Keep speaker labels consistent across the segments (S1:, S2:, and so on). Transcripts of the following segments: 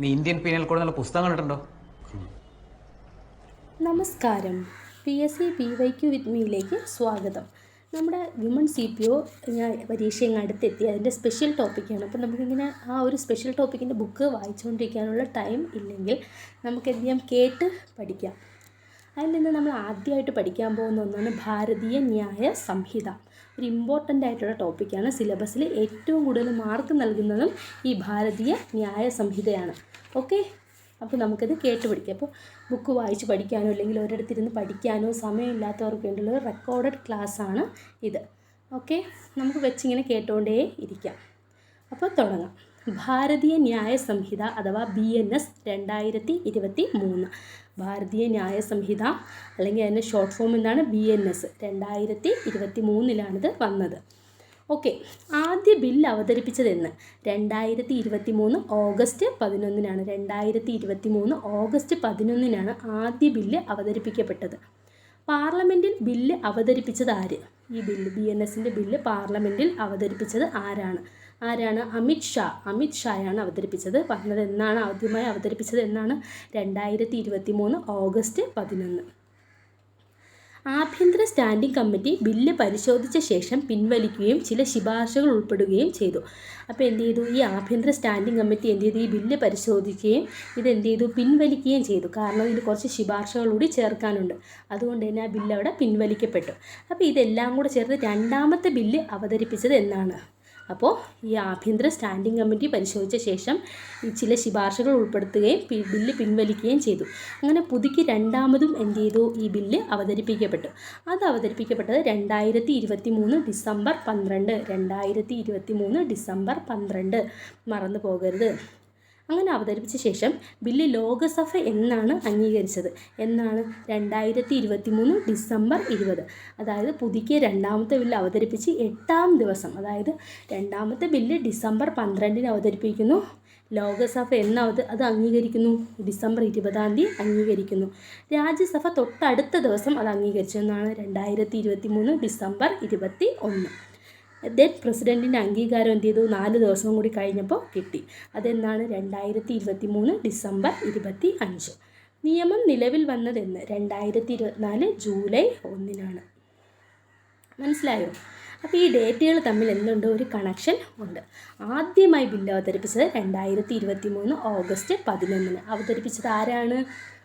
S1: നീ Indian penal code എന്നുള്ള പുസ്തകം കണ്ടിട്ടുണ്ടോ?
S2: നമസ്കാരം. P S C P Y Q with മീയിലേക്ക് സ്വാഗതം. നമ്മുടെ വിമൺ സി പി ഒ പരീക്ഷ ഇങ്ങ് അടുത്തെത്തി. അതിന്റെ സ്പെഷ്യൽ ടോപ്പിക്കാണ്. അപ്പോൾ നമുക്കിങ്ങനെ ആ ഒരു സ്പെഷ്യൽ ടോപ്പിക്കിന്റെ ബുക്ക് വായിച്ചുകൊണ്ടിരിക്കാനുള്ള ടൈം ഇല്ലെങ്കിൽ നമുക്ക് എന്ത് ചെയ്യാം? കേട്ട് പഠിക്കാം. അതിൽ നിന്ന് നമ്മൾ ആദ്യമായിട്ട് പഠിക്കാൻ പോകുന്ന ഒന്നാണ് ഭാരതീയ ന്യായ സംഹിത. ഒരു ഇമ്പോർട്ടന്റ് ആയിട്ടുള്ള ടോപ്പിക്കാണ് സിലബസിൽ ഏറ്റവും കൂടുതൽ മാർക്ക് നൽകുന്നതും ഈ ഭാരതീയ ന്യായ സംഹിതയാണ്. ഓക്കെ അപ്പോൾ നമുക്കത് കേട്ട് പഠിക്കാം അപ്പോൾ ബുക്ക് വായിച്ച് പഠിക്കാനോ അല്ലെങ്കിൽ ഒരിടത്തിരുന്ന് പഠിക്കാനോ സമയമില്ലാത്തവർക്ക് വേണ്ടിയുള്ള ഒരു റെക്കോർഡഡ് ക്ലാസ്സാണ് ഇത്. ഓക്കെ നമുക്ക് വെച്ചിങ്ങനെ കേട്ടുകൊണ്ടേ ഇരിക്കാം. അപ്പോൾ തുടങ്ങാം. ഭാരതീയ ന്യായ സംഹിത അഥവാ ബി എൻ എസ് രണ്ടായിരത്തി ഇരുപത്തി മൂന്ന് ഭാരതീയ ന്യായ സംഹിത അല്ലെങ്കിൽ അതിന്റെ ഷോർട്ട് ഫോം എന്താണ്? B N S. രണ്ടായിരത്തി ഇരുപത്തി മൂന്നിലാണിത് വന്നത്. ഓക്കെ ആദ്യ ബില്ല് അവതരിപ്പിച്ചതെന്ന്? രണ്ടായിരത്തി ഇരുപത്തി മൂന്ന് ഓഗസ്റ്റ് പതിനൊന്നിനാണ്. രണ്ടായിരത്തി ഇരുപത്തി മൂന്ന് ഓഗസ്റ്റ് പതിനൊന്നിനാണ് ആദ്യ ബില്ല് അവതരിപ്പിക്കപ്പെട്ടത്. പാർലമെന്റിൽ ബില്ല് അവതരിപ്പിച്ചത് ആര്? ഈ ബില്ല് ബി എൻ എസിന്റെ ബില്ല് പാർലമെന്റിൽ അവതരിപ്പിച്ചത് ആരാണ്? ആരാണ്? അമിത് ഷാ. അമിത് ഷായാണ് അവതരിപ്പിച്ചത്. പറഞ്ഞത് എന്നാണ് ആദ്യമായി അവതരിപ്പിച്ചത് എന്നാണ് രണ്ടായിരത്തി ഇരുപത്തി മൂന്ന് ഓഗസ്റ്റ് പതിനൊന്ന്. ആഭ്യന്തര സ്റ്റാൻഡിംഗ് കമ്മിറ്റി ബില്ല് പരിശോധിച്ച ശേഷം പിൻവലിക്കുകയും ചില ശുപാർശകൾ ഉൾപ്പെടുകയും ചെയ്തു. അപ്പോൾ എന്ത് ചെയ്തു? ഈ ആഭ്യന്തര സ്റ്റാൻഡിംഗ് കമ്മിറ്റി എന്ത് ചെയ്തു? ഈ ബില്ല് പരിശോധിക്കുകയും ഇത് എന്ത് ചെയ്തു? പിൻവലിക്കുകയും ചെയ്തു. കാരണം ഇതിൽ കുറച്ച് ശുപാർശകൾ കൂടി ചേർക്കാനുണ്ട്. അതുകൊണ്ട് തന്നെ ആ ബില്ല് അവിടെ പിൻവലിക്കപ്പെട്ടു. അപ്പോൾ ഇതെല്ലാം കൂടെ ചേർത്ത് രണ്ടാമത്തെ ബില്ല് അവതരിപ്പിച്ചത് എന്നാണ്. അപ്പോൾ ഈ ആഭ്യന്തര സ്റ്റാൻഡിംഗ് കമ്മിറ്റി പരിശോധിച്ച ശേഷം ചില ശുപാർശകൾ ഉൾപ്പെടുത്തുകയും ബില്ല് പിൻവലിക്കുകയും ചെയ്തു. അങ്ങനെ പുതുക്കി രണ്ടാമതും എന്ത് ചെയ്തു? ഈ ബില്ല് അവതരിപ്പിക്കപ്പെട്ടു. അത് അവതരിപ്പിക്കപ്പെട്ടത് രണ്ടായിരത്തി ഇരുപത്തി മൂന്ന് ഡിസംബർ പന്ത്രണ്ട്. രണ്ടായിരത്തി ഇരുപത്തി മൂന്ന് ഡിസംബർ പന്ത്രണ്ട്. മറന്നു പോകരുത്. അങ്ങനെ അവതരിപ്പിച്ച ശേഷം ബില്ല് ലോകസഭ എന്നാണ് അംഗീകരിച്ചത്. എന്നാണ് രണ്ടായിരത്തി ഇരുപത്തി മൂന്ന് ഡിസംബർ ഇരുപത്. അതായത് പുതുക്കിയ രണ്ടാമത്തെ ബില്ല് അവതരിപ്പിച്ച് എട്ടാം ദിവസം. അതായത് രണ്ടാമത്തെ ബില്ല് ഡിസംബർ പന്ത്രണ്ടിന് അവതരിപ്പിക്കുന്നു. ലോകസഭ എന്ന് അത് അത് അംഗീകരിക്കുന്നു. ഡിസംബർ ഇരുപതാം തീയതി അംഗീകരിക്കുന്നു. രാജ്യസഭ തൊട്ടടുത്ത ദിവസം അത് അംഗീകരിച്ചു എന്നാണ് രണ്ടായിരത്തി ഇരുപത്തി മൂന്ന് ഡിസംബർ ഇരുപത്തി ഒന്ന് ദെൻ പ്രസിഡന്റിന്റെ അംഗീകാരം എന്ത് ചെയ്തു? നാല് ദിവസം കൂടി കഴിഞ്ഞപ്പോൾ കിട്ടി. അതെന്നാണ് രണ്ടായിരത്തി ഇരുപത്തി മൂന്ന് ഡിസംബർ ഇരുപത്തി അഞ്ച് നിയമം നിലവിൽ വന്നതെന്ന് രണ്ടായിരത്തി ഇരുപത്തിനാല് ജൂലൈ ഒന്നിനാണ്. മനസ്സിലായോ? അപ്പോൾ ഈ ഡേറ്റുകൾ തമ്മിൽ എന്തുണ്ട്? ഒരു കണക്ഷൻ ഉണ്ട്. ആദ്യമായി ബില്ല് അവതരിപ്പിച്ചത് രണ്ടായിരത്തി ഇരുപത്തി മൂന്ന് ഓഗസ്റ്റ് പതിനൊന്നിന്. അവതരിപ്പിച്ചത് ആരാണ്?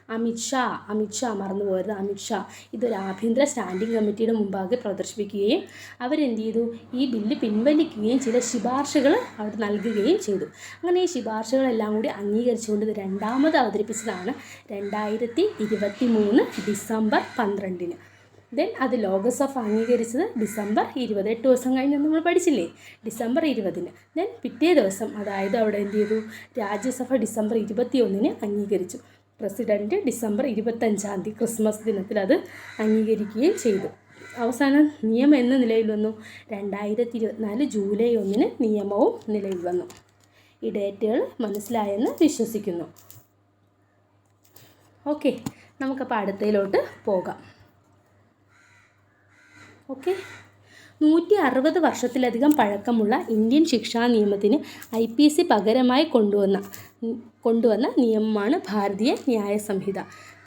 S2: അമിത് ഷാ അമിത് ഷാ മറന്നു അമിത് ഷാ. ഇതൊരു ആഭ്യന്തര സ്റ്റാൻഡിംഗ് കമ്മിറ്റിയുടെ മുമ്പാകെ പ്രദർശിപ്പിക്കുകയും അവരെന്ത് ചെയ്തു? ഈ ബില്ല് പിൻവലിക്കുകയും ചില ശുപാർശകൾ അവിടെ നൽകുകയും ചെയ്തു. അങ്ങനെ ഈ ശുപാർശകളെല്ലാം കൂടി അംഗീകരിച്ചുകൊണ്ട് രണ്ടാമത് അവതരിപ്പിച്ചതാണ് രണ്ടായിരത്തി ഇരുപത്തി മൂന്ന് ഡിസംബർ പന്ത്രണ്ടിന്. ദെൻ അത് ലോകസഭ അംഗീകരിച്ചത് ഡിസംബർ ഇരുപത് എട്ട് ദിവസം കഴിഞ്ഞ് നമ്മൾ പഠിച്ചില്ലേ? ഡിസംബർ ഇരുപതിന്. ദെൻ പിറ്റേ ദിവസം അതായത് അവിടെ എന്ത് ചെയ്തു? രാജ്യസഭ ഡിസംബർ ഇരുപത്തി ഒന്നിന് അംഗീകരിച്ചു. പ്രസിഡന്റ് ഡിസംബർ ഇരുപത്തഞ്ചാം തീയതി ക്രിസ്മസ് ദിനത്തിൽ അത് അംഗീകരിക്കുകയും ചെയ്തു. അവസാന നിയമം എന്ന നിലയിൽ വന്നു. രണ്ടായിരത്തി ഇരുപത്തിനാല് ജൂലൈ ഒന്നിന് നിയമവും നിലയിൽ വന്നു. ഈ ഡേറ്റുകൾ മനസ്സിലായെന്ന് വിശ്വസിക്കുന്നു. ഓക്കെ നമുക്കപ്പോൾ അടുത്തയിലോട്ട് പോകാം. ഓക്കെ നൂറ്റി അറുപത് വർഷത്തിലധികം പഴക്കമുള്ള ഇന്ത്യൻ ശിക്ഷാ നിയമത്തിന് ഐ പി സി പകരമായി കൊണ്ടുവന്ന കൊണ്ടുവന്ന നിയമമാണ് ഭാരതീയ ന്യായ സംഹിത.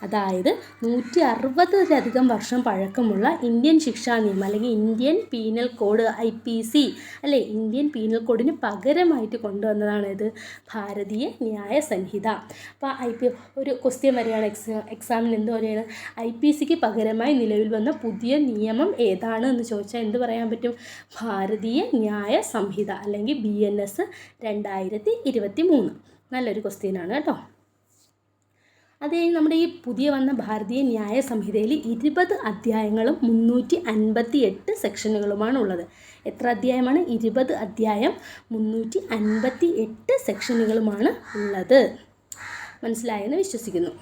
S2: അതായത് നൂറ്റി അറുപതിലധികം വർഷം പഴക്കമുള്ള ഇന്ത്യൻ ശിക്ഷാ നിയമം അല്ലെങ്കിൽ Indian penal code I P C അല്ലെ ഇന്ത്യൻ പീനൽ കോഡിന് പകരമായിട്ട് കൊണ്ടുവന്നതാണ് ഇത് ഭാരതീയ ന്യായ സംഹിത. അപ്പോൾ ഐ പി ഒരു ക്വസ്റ്റ്യൻ വരെയാണ് എക്സാ എക്സാമിന് എന്ത് പറയുകയാണ് ഐ പി സിക്ക് പകരമായി നിലവിൽ വന്ന പുതിയ നിയമം ഏതാണ് എന്ന് ചോദിച്ചാൽ എന്ത് പറയാൻ പറ്റും? ഭാരതീയ ന്യായ സംഹിത അല്ലെങ്കിൽ ബി എൻ എസ് രണ്ടായിരത്തി ഇരുപത്തി മൂന്ന് നല്ലൊരു ക്വസ്റ്റ്യനാണ് കേട്ടോ. അത് കഴിഞ്ഞ് നമ്മുടെ ഈ പുതിയ വന്ന ഭാരതീയ ന്യായ സംഹിതയിൽ ഇരുപത് അധ്യായങ്ങളും മുന്നൂറ്റി അൻപത്തി എട്ട് സെക്ഷനുകളുമാണ് ഉള്ളത്. എത്ര അധ്യായമാണ്? ഇരുപത് അധ്യായം മുന്നൂറ്റി അൻപത്തി എട്ട് സെക്ഷനുകളുമാണ് ഉള്ളത്. മനസ്സിലായെന്ന് വിശ്വസിക്കുന്നു.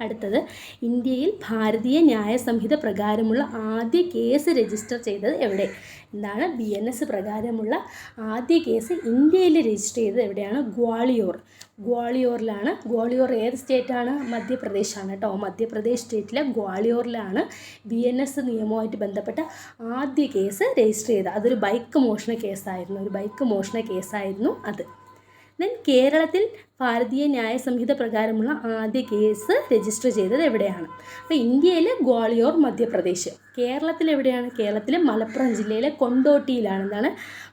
S2: അടുത്തത് ഇന്ത്യയിൽ ഭാരതീയ ന്യായ സംഹിത പ്രകാരമുള്ള ആദ്യ കേസ് രജിസ്റ്റർ ചെയ്തത് എവിടെ? എന്താണ്? ബി എൻ എസ് പ്രകാരമുള്ള ആദ്യ കേസ് ഇന്ത്യയിൽ രജിസ്റ്റർ ചെയ്തത് എവിടെയാണ്? ഗ്വാളിയോർ. ഗ്വാളിയോറിലാണ്. ഗ്വാളിയോർ ഏത് സ്റ്റേറ്റാണ്? മധ്യപ്രദേശാണ് കേട്ടോ. മധ്യപ്രദേശ് സ്റ്റേറ്റിലെ ഗ്വാളിയോറിലാണ് ബി എൻ എസ് നിയമവുമായിട്ട് ബന്ധപ്പെട്ട ആദ്യ കേസ് രജിസ്റ്റർ ചെയ്തത്. അതൊരു ബൈക്ക് മോഷണ കേസായിരുന്നു. ഒരു ബൈക്ക് മോഷണ കേസായിരുന്നു അത്. ദെൻ കേരളത്തിൽ ഭാരതീയ ന്യായ സംഹിത പ്രകാരമുള്ള ആദ്യ കേസ് രജിസ്റ്റർ ചെയ്തത് എവിടെയാണ്? അപ്പോൾ ഇന്ത്യയിലെ ഗ്വാളിയോർ മധ്യപ്രദേശ്. കേരളത്തിൽ എവിടെയാണ്? കേരളത്തിലെ മലപ്പുറം ജില്ലയിലെ കൊണ്ടോട്ടിയിലാണ്. എന്താണ്?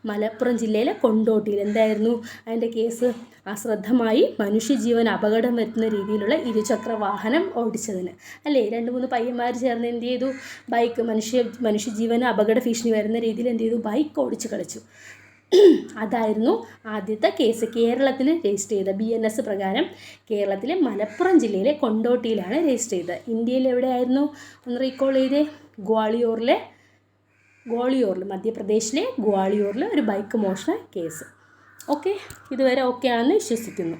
S2: മലപ്പുറം ജില്ലയിലെ കൊണ്ടോട്ടിയിൽ. എന്തായിരുന്നു? അതിന്റെ കേസ്? അശ്രദ്ധമായി മനുഷ്യജീവൻ അപകടം വരുത്തുന്ന രീതിയിലുള്ള ഇരുചക്ര വാഹനം ഓടിച്ചതിന്. അല്ലേ? രണ്ട് മൂന്ന് പയ്യന്മാർ ചേർന്ന് എന്ത് ചെയ്തു? ബൈക്ക് മനുഷ്യ മനുഷ്യജീവന് അപകട ഭീഷണി വരുന്ന രീതിയിൽ എന്ത് ചെയ്തു? ബൈക്ക് ഓടിച്ച് കളിച്ചു. അതായിരുന്നു ആദ്യത്തെ കേസ്. കേരളത്തിൽ രജിസ്റ്റർ ചെയ്ത ബി എൻ എസ് പ്രകാരം കേരളത്തിലെ മലപ്പുറം ജില്ലയിലെ കൊണ്ടോട്ടിയിലാണ് രജിസ്റ്റർ ചെയ്തത്. ഇന്ത്യയിൽ എവിടെയായിരുന്നു? ഒന്ന് റീകോൾ ചെയ്തേ. ഗ്വാളിയോറിലെ ഗ്വാളിയോറിൽ മധ്യപ്രദേശിലെ ഗ്വാളിയോറിൽ ഒരു ബൈക്ക് മോഷണ കേസ്. ഓക്കെ ഇതുവരെ ഓക്കെ ആണെന്ന് വിശ്വസിക്കുന്നു.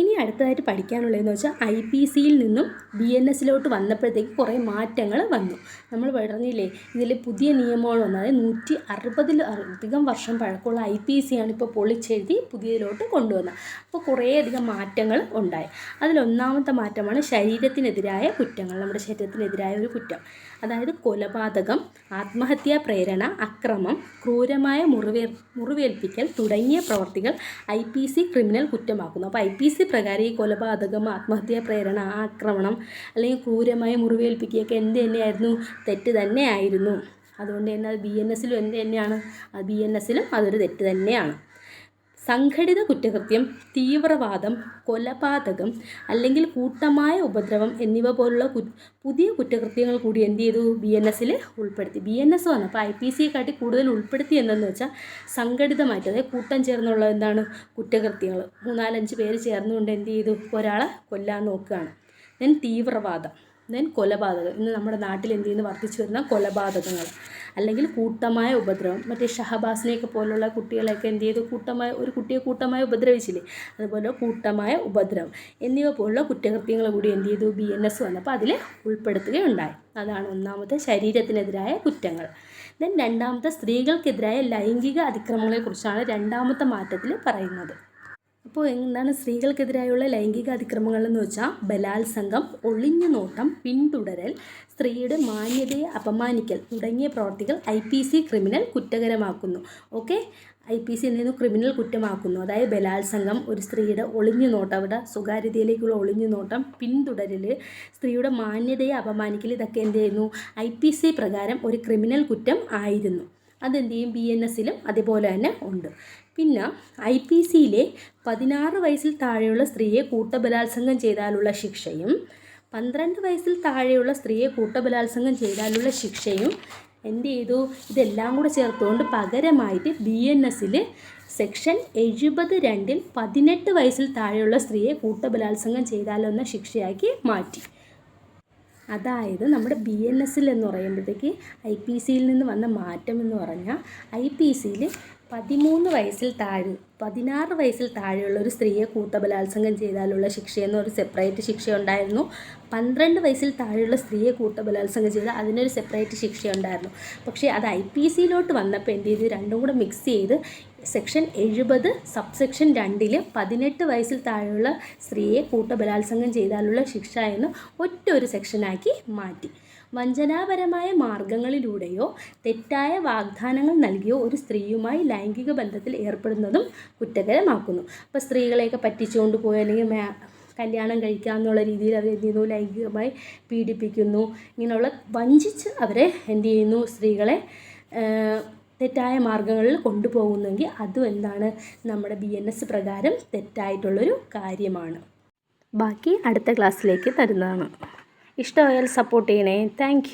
S2: ഇനി അടുത്തതായിട്ട് പഠിക്കാനുള്ളതെന്ന് വെച്ചാൽ ഐ പി സിയിൽ നിന്നും ബി എൻ എസിലോട്ട് വന്നപ്പോഴത്തേക്ക് കുറേ മാറ്റങ്ങൾ വന്നു. നമ്മൾ പറഞ്ഞില്ലേ ഇതിൽ പുതിയ നിയമങ്ങൾ വന്നത് അതായത് നൂറ്റി അറുപതിൽ അധികം വർഷം പഴക്കമുള്ള ഐ പി സി ആണ് ഇപ്പോൾ പൊളിച്ചെഴുതി പുതിയതിലോട്ട് കൊണ്ടുവന്നത്. അപ്പോൾ കുറേയധികം മാറ്റങ്ങൾ ഉണ്ടായി. അതിലൊന്നാമത്തെ മാറ്റമാണ് ശരീരത്തിനെതിരായ കുറ്റങ്ങൾ. നമ്മുടെ ശരീരത്തിനെതിരായ ഒരു കുറ്റം. അതായത് കൊലപാതകം ആത്മഹത്യാ പ്രേരണ അക്രമം ക്രൂരമായ മുറിവേ മുറിവേൽപ്പിക്കൽ തുടങ്ങിയ പ്രവർത്തികൾ ഐ പി സി ക്രിമിനൽ കുറ്റമാക്കുന്നു. അപ്പോൾ ഐ പി സി പ്രകാരം ഈ കൊലപാതകം ആത്മഹത്യാ പ്രേരണ ആക്രമണം അല്ലെങ്കിൽ ക്രൂരമായ മുറിവേൽപ്പിക്കുകയൊക്കെ എന്ത് തന്നെയായിരുന്നു? തെറ്റ് തന്നെയായിരുന്നു. അതുകൊണ്ട് തന്നെ അത് ബി എൻ എസിലും എന്ത് തന്നെയാണ്? ബി എൻ എസിലും അതൊരു തെറ്റ് തന്നെയാണ്. സംഘടിത കുറ്റകൃത്യം തീവ്രവാദം കൊലപാതകം അല്ലെങ്കിൽ കൂട്ടമായ ഉപദ്രവം എന്നിവ പോലുള്ള പുതിയ കുറ്റകൃത്യങ്ങൾ കൂടി എന്ത് ചെയ്തു? ബി എൻ എസിൽ ഉൾപ്പെടുത്തി. ബി എൻ എസ് വന്നപ്പോൾ ഐ പി സിയെ കാട്ടി കൂടുതൽ ഉൾപ്പെടുത്തി എന്തെന്ന് വെച്ചാൽ സംഘടിതമായിട്ട് അതായത് കൂട്ടം ചേർന്നുള്ള എന്താണ് കുറ്റകൃത്യങ്ങൾ. മൂന്നാലഞ്ച് പേര് ചേർന്നുകൊണ്ട് എന്ത് ചെയ്തു? ഒരാളെ കൊല്ലാൻ നോക്കുകയാണ്. ദെൻ തീവ്രവാദം ദെൻ കൊലപാതകം. ഇന്ന് നമ്മുടെ നാട്ടിൽ എന്ത് ചെയ്യുന്നു? വർദ്ധിച്ചു വരുന്ന കൊലപാതകങ്ങൾ. അല്ലെങ്കിൽ കൂട്ടമായ ഉപദ്രവം. മറ്റേ ഷഹബാസിനെയൊക്കെ പോലുള്ള കുട്ടികളെയൊക്കെ എന്ത് ചെയ്തു? കൂട്ടമായ ഒരു കുട്ടിയെ കൂട്ടമായ ഉപദ്രവിച്ചില്ലേ? അതുപോലെ കൂട്ടമായ ഉപദ്രവം എന്നിവ പോലുള്ള കുറ്റകൃത്യങ്ങൾ കൂടി എന്ത് ചെയ്തു? ബി എൻ എസ് വന്നപ്പോൾ അതിൽ ഉൾപ്പെടുത്തുകയുണ്ടായി. അതാണ് ഒന്നാമത്തെ ശരീരത്തിനെതിരായ കുറ്റങ്ങൾ. ദെൻ രണ്ടാമത്തെ സ്ത്രീകൾക്കെതിരായ ലൈംഗിക അതിക്രമങ്ങളെക്കുറിച്ചാണ് രണ്ടാമത്തെ മാറ്റത്തിൽ പറയുന്നത്. അപ്പോൾ എന്താണ് സ്ത്രീകൾക്കെതിരായുള്ള ലൈംഗിക അതിക്രമങ്ങൾ എന്ന് വെച്ചാൽ ബലാത്സംഗം ഒളിഞ്ഞു നോട്ടം പിന്തുടരൽ സ്ത്രീയുടെ മാന്യതയെ അപമാനിക്കൽ തുടങ്ങിയ പ്രവർത്തികൾ ഐ പി സി ക്രിമിനൽ കുറ്റകരമാക്കുന്നു. ഓക്കെ? ഐ പി സി നിന്ന് ക്രിമിനൽ കുറ്റമാക്കുന്നു. അതായത് ബലാത്സംഗം ഒരു സ്ത്രീയുടെ ഒളിഞ്ഞു നോട്ടം അവിടെ സ്വകാര്യതയിലേക്കുള്ള ഒളിഞ്ഞു നോട്ടം പിന്തുടരൽ സ്ത്രീയുടെ മാന്യതയെ അപമാനിക്കൽ ഇതൊക്കെ എന്ത് ചെയ്യുന്നു? ഐ പി സി പ്രകാരം ഒരു ക്രിമിനൽ കുറ്റം ആയിരുന്നു. അതെന്ത് ചെയ്യും? ബി എൻ എസിലും അതുപോലെ തന്നെ ഉണ്ട്. പിന്നെ ഐ പി സിയിലെ പതിനാറ് വയസ്സിൽ താഴെയുള്ള സ്ത്രീയെ കൂട്ടബലാത്സംഗം ചെയ്താലുള്ള ശിക്ഷയും പന്ത്രണ്ട് വയസ്സിൽ താഴെയുള്ള സ്ത്രീയെ കൂട്ടബലാത്സംഗം ചെയ്താലുള്ള ശിക്ഷയും എന്ത് ചെയ്തു? ഇതെല്ലാം കൂടെ ചേർത്തുകൊണ്ട് പകരമായിട്ട് ബി എൻ എസിൽ സെക്ഷൻ എഴുപത് രണ്ടിൽ പതിനെട്ട് വയസ്സിൽ താഴെയുള്ള സ്ത്രീയെ കൂട്ടബലാത്സംഗം ചെയ്താലെന്ന ശിക്ഷയാക്കി മാറ്റി. അതായത് നമ്മുടെ ബി എൻ എസിൽ എന്ന് പറയുമ്പോഴത്തേക്ക് ഐ പി സിയിൽ നിന്ന് വന്ന മാറ്റം എന്ന് പറഞ്ഞാൽ ഐ പി സിയിൽ പതിമൂന്ന് വയസ്സിൽ താഴെ പതിനാറ് വയസ്സിൽ താഴെയുള്ള ഒരു സ്ത്രീയെ കൂട്ടബലാത്സംഗം ചെയ്താലുള്ള ശിക്ഷയെന്ന് ഒരു സെപ്പറേറ്റ് ശിക്ഷ ഉണ്ടായിരുന്നു പന്ത്രണ്ട് വയസ്സിൽ താഴെയുള്ള സ്ത്രീയെ കൂട്ടബലാത്സംഗം ചെയ്താൽ അതിനൊരു സെപ്പറേറ്റ് ശിക്ഷ ഉണ്ടായിരുന്നു പക്ഷേ അത് ഐ പി സിയിലോട്ട് വന്നപ്പോൾ എന്ത് ചെയ്തു? രണ്ടും കൂടെ മിക്സ് ചെയ്ത് സെക്ഷൻ എഴുപത് സബ്സെക്ഷൻ രണ്ടിൽ പതിനെട്ട് വയസ്സിൽ താഴെയുള്ള സ്ത്രീയെ കൂട്ടബലാത്സംഗം ചെയ്താലുള്ള ശിക്ഷ എന്ന് ഒറ്റ ഒരു സെക്ഷനാക്കി മാറ്റി. വഞ്ചനാപരമായ മാർഗങ്ങളിലൂടെയോ തെറ്റായ വാഗ്ദാനങ്ങൾ നൽകിയോ ഒരു സ്ത്രീയുമായി ലൈംഗിക ബന്ധത്തിൽ ഏർപ്പെടുന്നതും കുറ്റകരമാക്കുന്നു. അപ്പോൾ സ്ത്രീകളെയൊക്കെ പറ്റിച്ചുകൊണ്ട് പോയി അല്ലെങ്കിൽ കല്യാണം കഴിക്കുക എന്നുള്ള രീതിയിൽ അവർ എന്ത് ചെയ്യുന്നു? ലൈംഗികമായി പീഡിപ്പിക്കുന്നു. ഇങ്ങനെയുള്ള വഞ്ചിച്ച് അവരെ എന്ത് ചെയ്യുന്നു? സ്ത്രീകളെ തെറ്റായ മാർഗങ്ങളിൽ കൊണ്ടുപോകുന്നെങ്കിൽ അതും എന്താണ് നമ്മുടെ ബി എൻ എസ് പ്രകാരം തെറ്റായിട്ടുള്ളൊരു കാര്യമാണ്. ബാക്കി അടുത്ത ക്ലാസ്സിലേക്ക് തരുന്നതാണ്. ഇഷ്ടമായാൽ സപ്പോർട്ട് ചെയ്യണേ. താങ്ക്